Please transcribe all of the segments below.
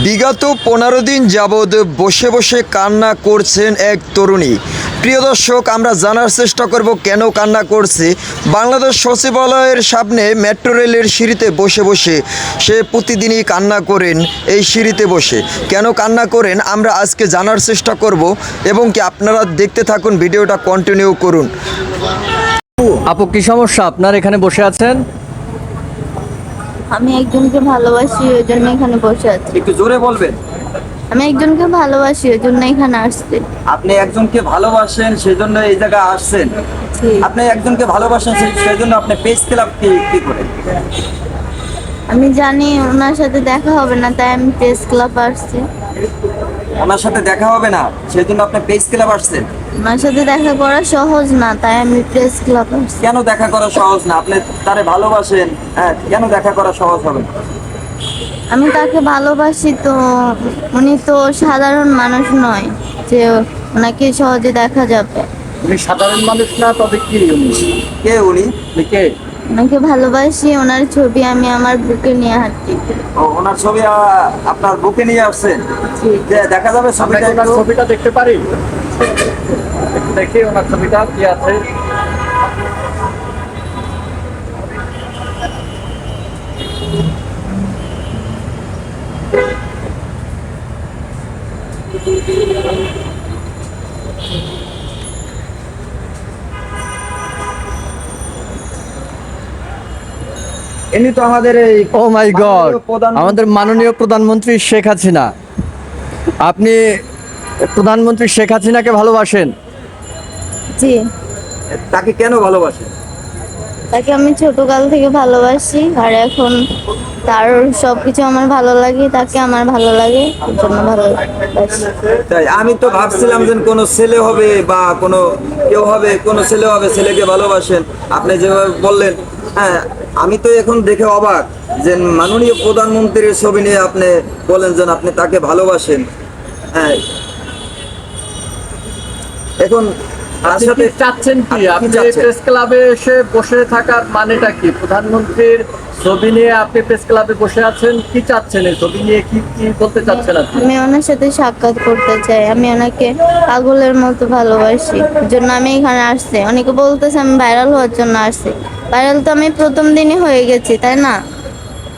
বিগত পনেরো দিন যাবৎ বসে বসে কান্না করছেন এক তরুণী। প্রিয় দর্শক, আমরা জানার চেষ্টা করব কেন কান্না করছে। বাংলাদেশ সচিবালয়ের সামনে মেট্রো রেলের সিঁড়িতে বসে বসে সে প্রতিদিনই কান্না করেন এই সিঁড়িতে বসে। কেন কান্না করেন আমরা আজকে জানার চেষ্টা করব এবং কি আপনারা দেখতে থাকুন, ভিডিওটা কন্টিনিউ করুন। আপু, কি সমস্যা? আপনার এখানে বসে আছেন? আমি একজনকে ভালোবাসি ওই জন্য এখানে বসে আছি। একটু জোরে বলবেন। আমি একজনকে ভালোবাসি ওই জন্য এখানে আসছি। আপনি একজনকে ভালোবাসেন সেজন্য এই জায়গায় আসছেন। আপনি একজনকে ভালোবাসেন সেই- সেই জন্য আপনি পেজ ক্লাব কি কি করেন? আমি জানি ওনার সাথে দেখা হবে না তাই আমি প্রেস ক্লাব আসছি। ওনার সাথে দেখা হবে না? সেই জন্য আপনি প্রেস ক্লাব আসছেন? ওনার সাথে দেখা করা সহজ না তাই আমি প্রেস ক্লাব আসছি। কেন দেখা করা সহজ না? আপনি তারে ভালোবাসেন হ্যাঁ কেন দেখা করা সহজ হবে না? আমি তাকে ভালোবাসি তো উনি তো সাধারণ মানুষ নয় যে ওনাকে সহজে দেখা যাবে। উনি সাধারণ মানুষ না তবে কি উনি? কে উনি উনি? কে? ওনাকে ভালোবাসি ওনার ছবি আমি আমার বুকে নিয়ে হাঁটি ও, ওনার ছবি আপনার বুকে নিয়ে আসছেন। দেখা যাবে ছবিটা ওনার ছবিটা দেখতে পারি? দেখি ওনার ছবিটা কি আছে। ইনি তো আমাদের এই ও মাই গড মাননীয় প্রধানমন্ত্রী- আমাদের মাননীয় প্রধানমন্ত্রী শেখ হাসিনা। আপনি প্রধানমন্ত্রী শেখ হাসিনাকে ভালোবাসেন? জি। তাকে কেন ভালোবাসেন? তাকে আমি ছোটকাল থেকে ভালোবাসি আর এখন তার সবকিছু আমার ভালো লাগে তাকে আমার ভালো লাগে জন্য ভালোবাসি। তাই আমি তো ভাবছিলাম যে কোনো ছেলে হবে বা কোনো কেউ হবে কোনো ছেলে হবে ছেলেকে ভালোবাসেন। আপনি যেভাবে বললেন হ্যাঁ আমি তো এখন দেখে অবাক যে মাননীয় প্রধানমন্ত্রীর ছবি নিয়ে আপনি বলেন যে আপনি তাকে ভালোবাসেন। হ্যাঁ। এখন আপনি চাচ্ছেন কি? আপনি? প্রেস ক্লাবে এসে বসে থাকার মানেটা কি? প্রধানমন্ত্রীর ছবি নিয়ে আপনি প্রেস ক্লাবে বসে আছেন কি চাচ্ছেন? এই ছবি নিয়ে কি কি বলতে চাচ্ছেন আপনি? আমি ওনার সাথে সাক্ষাৎ করতে চাই। আমি ওনাকে পাগলের মতো ভালোবাসি। জন্য আমি এখানে আসছি। অনেকে বলতেছে আমি ভাইরাল হওয়ার জন্য আসছি। ভাইরাল তো আমি প্রথম দিনই হয়ে গেছি তাই না?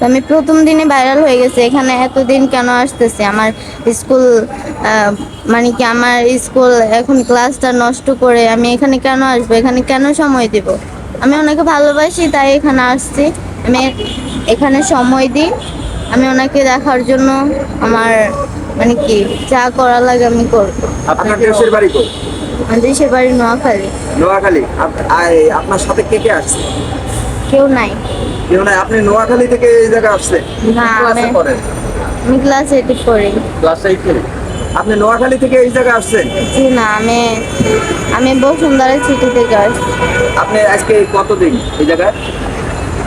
আমি প্রথম দিনে ভাইরাল হয়ে গেছি। এখানে এতদিন কেন আসতেছে? আমার স্কুল মানে কি আমার স্কুল এখন ক্লাসটা নষ্ট করে আমি এখানে কেন আসব? এখানে কেন সময় দিব? আমি ওনাকে ভালোবাসি তাই এখানে আসছি। আমি এখানে সময় দিই। আমি ওনাকে দেখার জন্য আমার মানে কি যা করা লাগে আমি করব আপনার দেশের বাড়ি কই? আমার দেশের বাড়ি নোয়াখালী। নোয়াখালী। আপনার সাথে কে কে আসছে? কেউ নাই। নাই আপনি নোয়াখালী থেকে এই জায়গায় আসছেন? না ক্লাসে আমি পড়েন? আমি ক্লাস এইটে পড়ি। ক্লাস এইটে আপনি নোয়াখালী থেকে এই জায়গায় আসছেন? জি না আমি আমি বসুন্ধরা সিটি থেকে আসছি। আপনি আজকে কতদিন এই জায়গায়?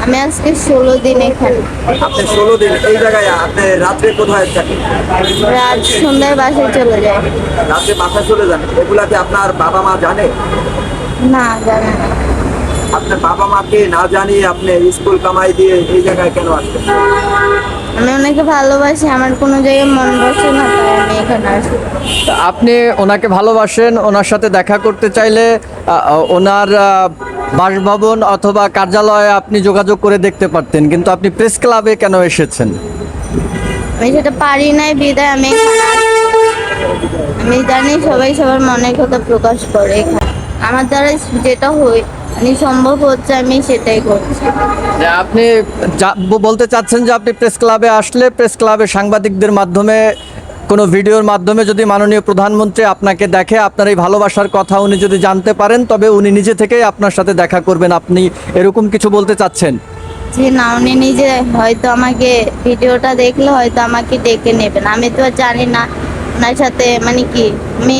আমি আজকে ষোলো দিন এখানে। আপনি ষোলো দিন এই জায়গায় আপনি রাত্রে কোথায় থাকেন? রাত সন্ধ্যায় বাসায় চলে যায় রাত্রে বাসায় চলে যান? এগুলা কি আপনার বাবা মা জানে? না জানে না। আপনার বাবা মাকে না জানিয়ে আপনি স্কুল কামাই দিয়ে এই জায়গায় কেন আসছেন? আমি ওনাকে ভালোবাসি আমার কোনো জায়গায় মন বসে না তাই আমি এখানে আসি। তা আপনি ওনাকে ভালোবাসেন ওনার সাথে দেখা করতে চাইলে আহ, ওনার আহ, বাসভবন অথবা কার্যালয়ে আপনি যোগাযোগ করে দেখতে পারতেন কিন্তু আপনি প্রেস ক্লাবে কেন এসেছেন? আমি সেটা পারি নাই বিদায় আমি এখানে। আমি জানি সবাই সবার মনের কথা প্রকাশ করে এখানে। আমার দ্বারা যেটা হয় মানে সম্ভব হচ্ছে আমি সেটাই করছি। যে আপনি যা- বলতে চাচ্ছেন যে আপনি প্রেস ক্লাবে আসলে প্রেস ক্লাবে সাংবাদিকদের মাধ্যমে কোনো ভিডিওর মাধ্যমে যদি মাননীয় প্রধানমন্ত্রী আপনাকে দেখে আপনার এই ভালোবাসার কথা উনি যদি জানতে পারেন তবে উনি নিজে থেকেই আপনার সাথে দেখা করবেন। আপনি এরকম কিছু বলতে চাচ্ছেন? যে না উনি নিজে হয়তো আমাকে ভিডিওটা দেখলে হয়তো আমাকে ডেকে নেবেন। আমি তো আর জানি না ওনার সাথে মানে কি আমি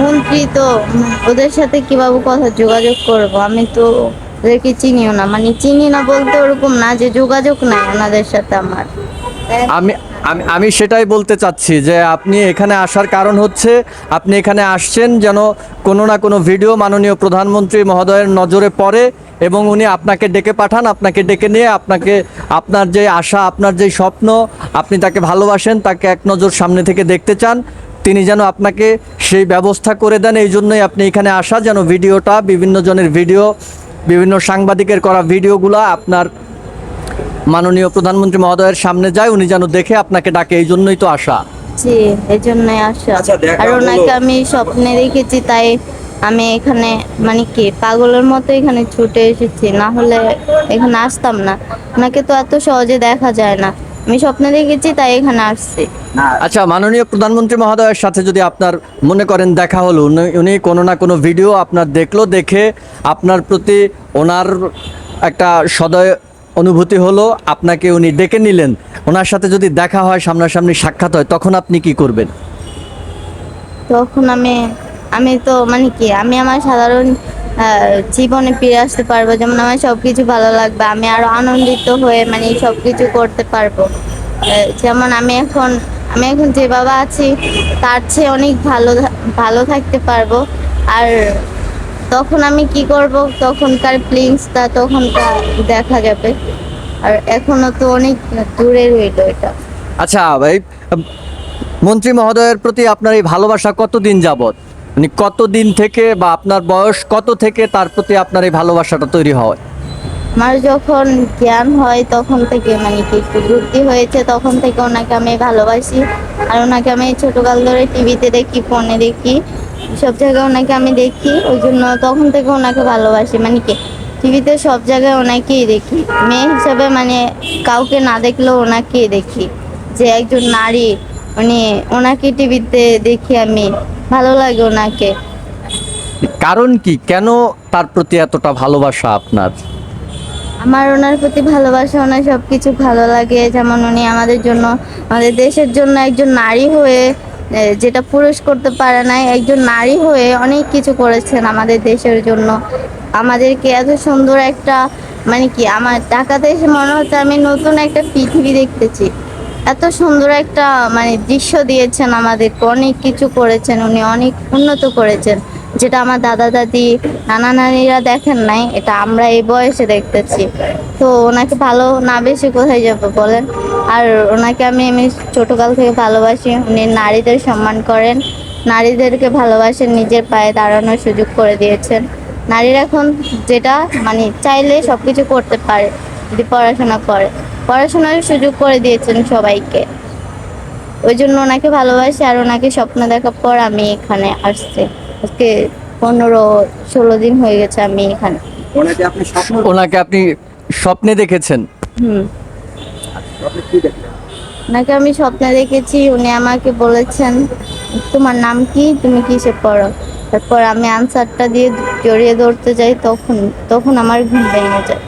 মন্ত্রী তো, ওদের সাথে কীভাবে কথা যোগাযোগ করব? আমি তো ওদেরকে চিনিও না। মানে চিনি না বলতে ওরকম না যে যোগাযোগ নাই ওনাদের সাথে আমার। আমি আমি আমি সেটাই বলতে চাচ্ছি যে আপনি এখানে আসার কারণ হচ্ছে আপনি এখানে আসছেন যেন কোনো না কোনো ভিডিও মাননীয় প্রধানমন্ত্রী মহোদয়ের নজরে পড়ে এবং উনি আপনাকে ডেকে পাঠান, আপনাকে ডেকে নিয়ে আপনাকে, আপনার যে আশা, আপনার যে স্বপ্ন, আপনি তাকে ভালোবাসেন, তাকে এক নজর সামনে থেকে দেখতে চান। তিনি যেন আপনাকে সেই ব্যবস্থা করে দেন এই জন্যই আপনি এখানে আসা। যেন ভিডিওটা বিভিন্ন জনের ভিডিও বিভিন্ন সাংবাদিকের করা ভিডিওগুলো আপনার মাননীয় প্রধানমন্ত্রী মহোদয়ের সামনে যায় উনি যেন দেখে আপনাকে ডাকে এই জন্যই তো আসা। জি এই জন্যই আসা। আচ্ছা, দেখা আর ওনাকে আমি স্বপ্নে দেখেছি তাই আমি এখানে মানে কি পাগলের মতো এখানে ছুটে এসেছি না হলে এখানে আসতাম না। ওনাকে তো এত সহজে দেখা যায় না। আমি স্বপ্নে দেখেছি তাই এখানে আসছি। আচ্ছা মাননীয় প্রধানমন্ত্রী মহোদয়ের সাথে যদি আপনার মনে করেন দেখা হলো উনি- কোনো না কোনো ভিডিও আপনার দেখল দেখে আপনার প্রতি ওনার একটা সদয় অনুভূতি হলো আপনাকে উনি ডেকে নিলেন। ওনার সাথে যদি দেখা হয় সামনাসামনি সাক্ষাৎ হয় তখন আপনি কি করবেন? তখন আমি আমি তো মানে কি আমি আমার সাধারণ জীবনে ফিরে আসতে পারব, যেমন আমার সব কিছু ভালো লাগবে, আমি আরও আনন্দিত হয়ে মানে সব কিছু করতে পারব। যেমন আমি এখন আমি এখন যে বাবা আছি, তার চেয়ে অনেক ভালো ভালো থাকতে পারব। আর তখন আমি কি করব? তখনকার ফিলিংসটা তখনকার দেখা যাবে। আর এখনও তো অনেক দূরে রইল এটা। আচ্ছা ভাই, মন্ত্রী মহোদয়ের প্রতি আপনার এই ভালোবাসা কতদিন যাবত মানে কতদিন থেকে বা আপনার বয়স কত থেকে তার প্রতি আপনার এই ভালোবাসাটা তৈরি হয়? আমার যখন জ্ঞান হয় তখন থেকে মানে কি একটু বুদ্ধি হয়েছে, তখন থেকে ওনাকে আমি ভালোবাসি। আর ওনাকে আমি ছোটকাল ধরে টিভিতে দেখি, ফোনে দেখি, সব জায়গায় ওনাকে আমি দেখি। ওই জন্য তখন থেকে ওনাকে ভালোবাসি। মানে কি, টিভিতে সব জায়গায় ওনাকেই দেখি। মেয়ে হিসাবে মানে কাউকে না দেখলেও ওনাকেই দেখি। যে একজন নারী, উনি ওনাকে টিভিতে দেখি আমি। ভালো লাগে ওনাকে। কারণ কি? কেন তার প্রতি এতটা ভালোবাসা আপনার? আমার ওনার প্রতি ভালোবাসা ওনার সব কিছু ভালো লাগে। যেমন উনি আমাদের জন্য আমাদের দেশের জন্য একজন নারী হয়ে যেটা পুরুষ করতে পারে নাই একজন নারী হয়ে অনেক কিছু করেছেন আমাদের দেশের জন্য। আমাদেরকে এত সুন্দর একটা মানে কি আমার ঢাকাতে এসে মনে হচ্ছে আমি নতুন একটা পৃথিবী দেখতেছি। এত সুন্দর একটা মানে দৃশ্য দিয়েছেন আমাদেরকে অনেক কিছু করেছেন উনি, অনেক উন্নত করেছেন। যেটা আমার দাদা, দাদি, নানা, নানিরা দেখেন নাই, এটা আমরা এই বয়সে দেখতেছি। তো ওনাকে ভালো না বেশি কোথায় যাব বলেন? আর ওনাকে আমি আমি ছোটোকাল থেকে ভালোবাসি। উনি নারীদের সম্মান করেন। নারীদেরকে ভালোবাসেন, নিজের পায়ে দাঁড়ানোর সুযোগ করে দিয়েছেন। নারীরা এখন যেটা মানে চাইলে সব কিছু করতে পারে, যদি পড়াশোনা করে। পড়াশোনার সুযোগ করে দিয়েছেন সবাইকে। ওই জন্য ওনাকে ভালোবাসি আর ওনাকে স্বপ্ন দেখার পর আমি এখানে আসছি। আজকে পনেরো ষোলো দিন হয়ে গেছে আমি এখানে। ওনাকে আপনি স্বপ্ন ওনাকে আপনি স্বপ্নে দেখেছেন? হুম। আপনি কি দেখলেন? ওনাকে আমি স্বপ্নে দেখেছি উনি আমাকে বলেছেন তোমার নাম কি? তুমি কিসে পড়ো? তারপর আমি আনসারটা দিয়ে জড়িয়ে ধরতে যাই তখন তখন আমার ঘুম ভেঙে যায়।